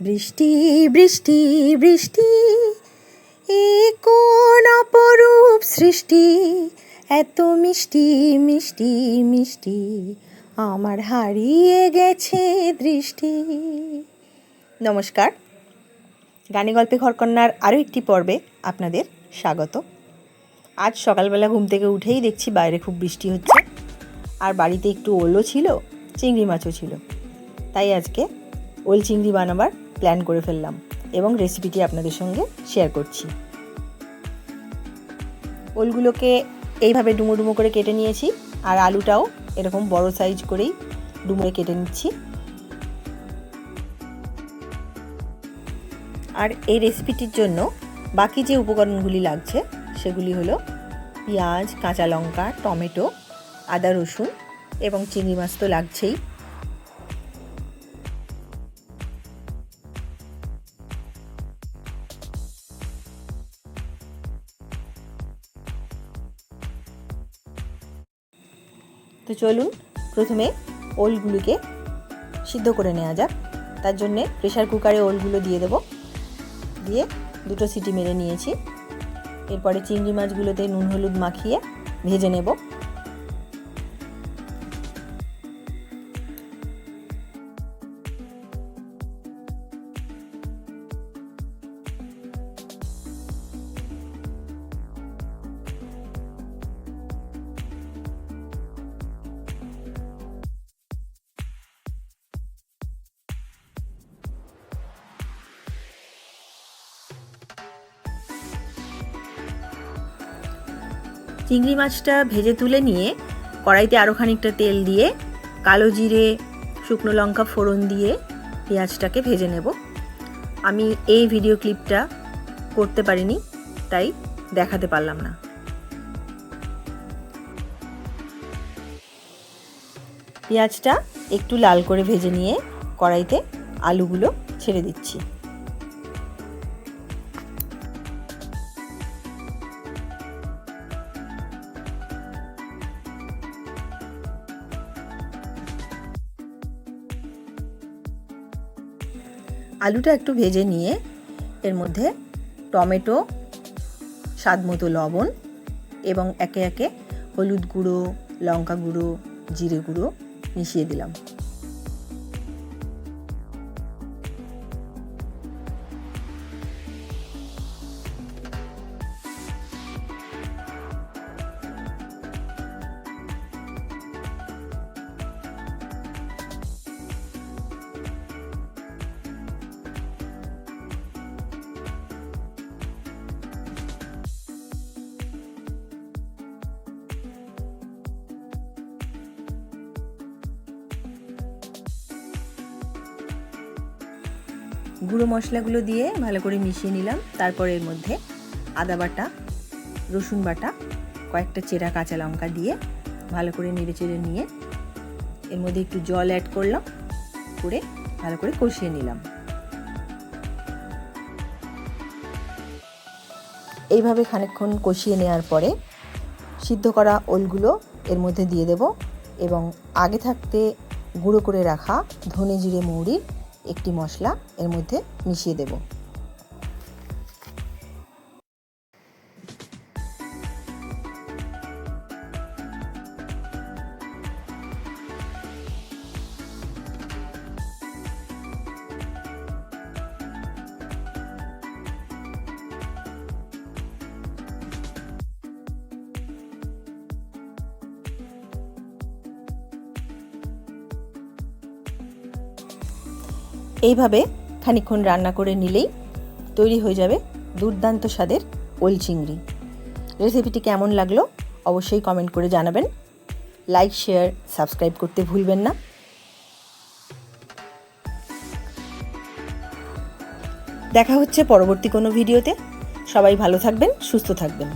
বৃষ্টি বৃষ্টি বৃষ্টি, এ কোন অপরূপ সৃষ্টি? এত মিষ্টি মিষ্টি মিষ্টি, আমার হারিয়ে গেছে দৃষ্টি। নমস্কার। গানে গল্পে ঘরকন্যার আরও একটি পর্বে আপনাদের স্বাগত। আজ সকালবেলা ঘুম থেকে উঠেই দেখছি বাইরে খুব বৃষ্টি হচ্ছে। আর বাড়িতে একটু ওলও ছিল, চিংড়ি মাছও ছিল। তাই আজকে ওল চিংড়ি বানাবার প্ল্যান করে ফেললাম এবং রেসিপিটি আপনাদের সঙ্গে শেয়ার করছি। ওলগুলোকে এইভাবে ডুমো ডুমো করে কেটে নিয়েছি, আর আলুটাও এরকম বড় সাইজ করেই ডুমোয়ে কেটে নিচ্ছি। আর এই রেসিপিটির জন্য বাকি যে উপকরণগুলি লাগছে, সেগুলি হলো পেঁয়াজ, কাঁচা লঙ্কা, টমেটো আদা, রসুন এবং চিংড়ি মাছ তো লাগছেই। তো চলুন প্রথমে ওলগুলিকে সিদ্ধ করে নেওয়া যাক। তার জন্যে প্রেশার কুকারে ওলগুলো দিয়ে দেবো। দিয়ে দুটো সিটি মেরে নিয়েছি। এরপরে চিংড়ি মাছগুলোতে নুন, হলুদ মাখিয়ে ভেজে নেব। চিংড়ি মাছটা ভেজে তুলে নিয়ে কড়াইতে আরও খানিকটা তেল দিয়ে, কালো জিরে, শুকনো লঙ্কা ফোড়ন দিয়ে পেঁয়াজটাকে ভেজে নেব। আমি এই ভিডিও ক্লিপটা করতে পারিনি, তাই দেখাতে পারলাম না। পেঁয়াজটা একটু লাল করে ভেজে নিয়ে কড়াইতে আলুগুলো ছেড়ে দিচ্ছি। আলুটা একটু ভেজে নিয়ে এর মধ্যে টমেটো, স্বাদমতো লবণ এবং একে একে হলুদ গুঁড়ো, লঙ্কা গুঁড়ো, জিরে গুঁড়ো মিশিয়ে দিলাম। গুঁড়ো মশলাগুলো দিয়ে ভালো করে মিশিয়ে নিলাম। তারপর এর মধ্যে আদা বাটা, রসুন বাটা, কয়েকটা চেরা কাঁচা লঙ্কা দিয়ে ভালো করে নেড়ে চেড়ে নিয়ে এর মধ্যে একটু জল অ্যাড করলাম, করে ভালো করে কষিয়ে নিলাম। এইভাবে খানিকক্ষণ কষিয়ে নেওয়ার পরে সিদ্ধ করা ওলগুলো এর মধ্যে দিয়ে দেব এবং আগে থাকতে গুঁড়ো করে রাখা ধনে জিরে মৌরির একটি মশলা এর মধ্যে মিশিয়ে দেব। এইভাবে খানিক্ষণ রান্না করে নিলেই তৈরি হয়ে যাবে দুর্দান্ত স্বাদের ওল চিংড়ি। রেসিপিটি কেমন লাগল অবশ্যই কমেন্ট করে জানাবেন। লাইক শেয়ার সাবস্ক্রাইব করতে ভুলবেন না। দেখা হচ্ছে পরবর্তী কোনো ভিডিওতে। সবাই ভালো থাকবেন, সুস্থ থাকবেন।